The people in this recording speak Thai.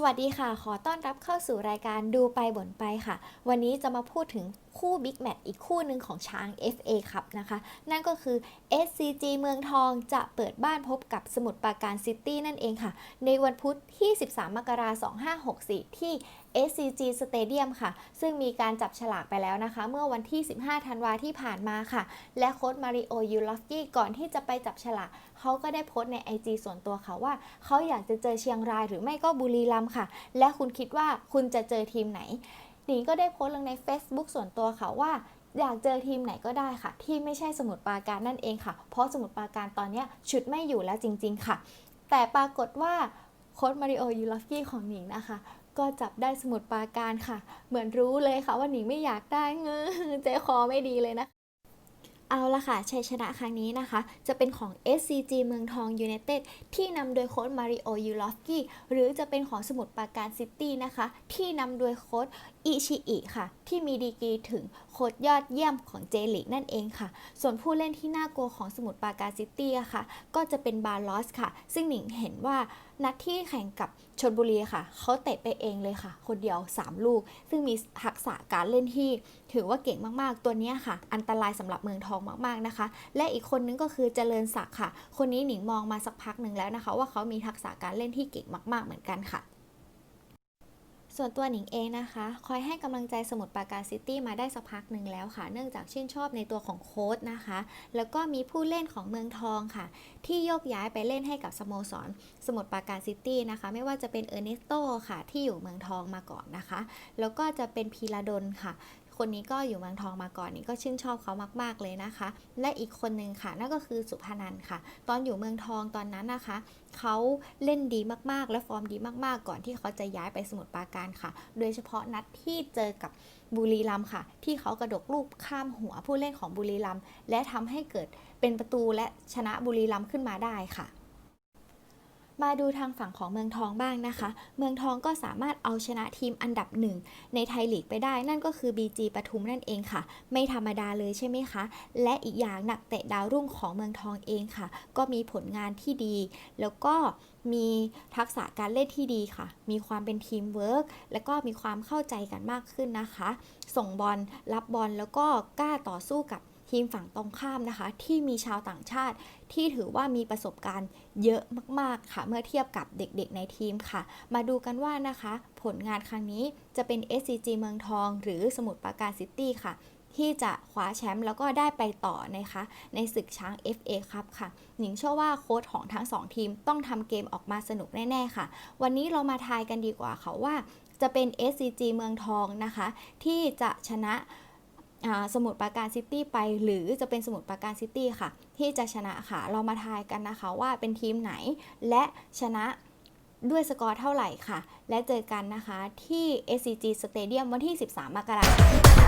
สวัสดีค่ะ ขอต้อนรับเข้าสู่รายการดูไปบ่นไปค่ะ วันนี้จะมาพูดถึง คู่บิ๊กแมตช์อีกคู่หนึ่งของช้าง FA ครับนะคะ นั่นก็คือ SCG เมืองทองจะเปิดบ้านพบกับสมุทรปราการซิตี้นั่นเองค่ะ ในวันพุธที่ 13 มกราคม 2564 ที่ SCG Stadium ค่ะ ซึ่งมีการจับฉลากไปแล้วนะคะ เมื่อวันที่ 15 ธันวาที่ผ่านมาค่ะ และโค้ชมาริโอยูลอฟกี้ก่อนที่จะไปจับฉลากเขาก็ได้โพสต์ใน IG ส่วนตัวค่ะว่า เขาอยากจะเจอเชียงรายหรือไม่ก็บุรีรัมย์ค่ะ และคุณคิดว่าคุณจะเจอทีมไหน หนิงก็ได้โพสต์ลงใน Facebook ส่วนตัวค่ะว่าอยากเจอทีมไหนก็ได้ค่ะ ที่ไม่ใช่สมุดปราการนั่นเองค่ะ เพราะสมุดปราการตอนนี้ชุดไม่อยู่แล้วจริง ๆ ค่ะ แต่ปรากฏว่าโค้ชมาริโอยูลอฟกี้ของหนิงนะคะ ก็จับได้สมุดปราการค่ะ เหมือนรู้เลยค่ะว่าหนิงไม่อยากได้เงอใจคอไม่ดีเลยนะ เอาละค่ะ ชัยชนะครั้งนี้นะคะ จะเป็นของ SCG เมืองทองยู n นเต็ดที่นำโดยโค้ชมาริโอยูลอฟกี้หรือจะเป็นของสมุทรปราการซิตี้นะคะ ที่นำโดยโค้ชอิชิอิค่ะ ที่มีดีกรีถึงโค้ชยอดเยี่ยมของเจลิกนั่นเองค่ะ ส่วนผู้เล่นที่น่ากลัวของสมุทรปราการซิตี้อะค่ะ ก็จะเป็นบาลอสค่ะ ซึ่งหนิงเห็นว่านัดที่แข่งกับชนบุรีค่ะ เขาเตะไปเองเลยค่ะ คนเดียว 3 ลูก ซึ่งมีทักษะการเล่นที่ ถือว่าเก่งมากๆตัวนี้ค่ะ อันตรายสำหรับเมืองทองมาก ๆนะคะ และอีกคนนึงก็คือเจริญศักดิ์ค่ะ คนนี้หนิงมองมาสักพักหนึ่งแล้วนะคะ ว่าเขามีทักษะการเล่นที่เก่งมาก ๆ เหมือนกันค่ะส่วนตัวหนิงเองนะคะ คอยให้กำลังใจสมุทรปราการซิตี้มาได้สักพักหนึ่งแล้วค่ะ เนื่องจากชื่นชอบในตัวของโค้ชนะคะ แล้วก็มีผู้เล่นของเมืองทองค่ะ ที่โยกย้ายไปเล่นให้กับสโมสร สมุทรปราการซิตี้นะคะ ไม่ว่าจะเป็นเออร์เนสโตค่ะ ที่อยู่เมืองทองมาก่อนนะคะ แล้วก็จะเป็นพีระดลค่ะ คนนี้ก็อยู่เมืองทองมาก่อนนี่ก็ชื่นชอบเขามาก ๆเลยนะคะ และอีกคนนึงค่ะ นั่นก็คือสุพนันค่ะ ตอนอยู่เมืองทองตอนนั้นนะคะเขาเล่นดีมากๆ และฟอร์มดีมากๆ ก่อนที่เขาจะย้ายไปสมุทรปราการค่ะ โดยเฉพาะนัดที่เจอกับบุรีรัมค่ะ ที่เขากระดกลูกข้ามหัวผู้เล่นของบุรีรัมและทำให้เกิดเป็นประตูและชนะบุรีรัมขึ้นมาได้ค่ะ มาดูทางฝั่งของเมืองทองบ้างนะคะ เมืองทองก็สามารถเอาชนะทีมอันดับหนึ่งในไทยลีกไปได้ นั่นก็คือ BG ปทุมนั่นเองค่ะ ไม่ธรรมดาเลยใช่ไหมคะ และอีกอย่างนักเตะดาวรุ่งของเมืองทองเองค่ะ ก็มีผลงานที่ดี แล้วก็มีทักษะการเล่นที่ดีค่ะ มีความเป็นทีมเวิร์กแล้วก็มีความเข้าใจกันมากขึ้นนะคะ ส่งบอลรับบอลแล้วก็กล้าต่อสู้กับ ทีมฝั่งตรงข้ามนะคะ ที่มีชาวต่างชาติ ที่ถือว่ามีประสบการณ์เยอะมากๆค่ะ เมื่อเทียบกับเด็กๆในทีมค่ะ มาดูกันว่านะคะ ผลงานครั้งนี้จะเป็น SCG เมืองทอง หรือสมุทรปราการซิตี้ค่ะที่จะคว้าแชมป์แล้วก็ได้ไปต่อนะคะ ในศึกช้าง FA ครับค่ะ หนิงเชื่อว่าโค้ชของทั้งสองทีมต้องทำเกมออกมาสนุกแน่ ๆ ค่ะ วันนี้เรามาทายกันดีกว่าค่ะว่า จะเป็น SCG เมืองทองนะคะ ที่จะชนะ สมุทรปราการซิตี้ไปหรือจะเป็นสมุทรปราการซิตี้ค่ะ ที่จะชนะค่ะ เรามาทายกันนะคะว่าเป็นทีมไหน และชนะด้วยสกอร์เท่าไหร่ค่ะ และเจอกันนะคะที่ SCG Stadium วันที่ 13 มกราคม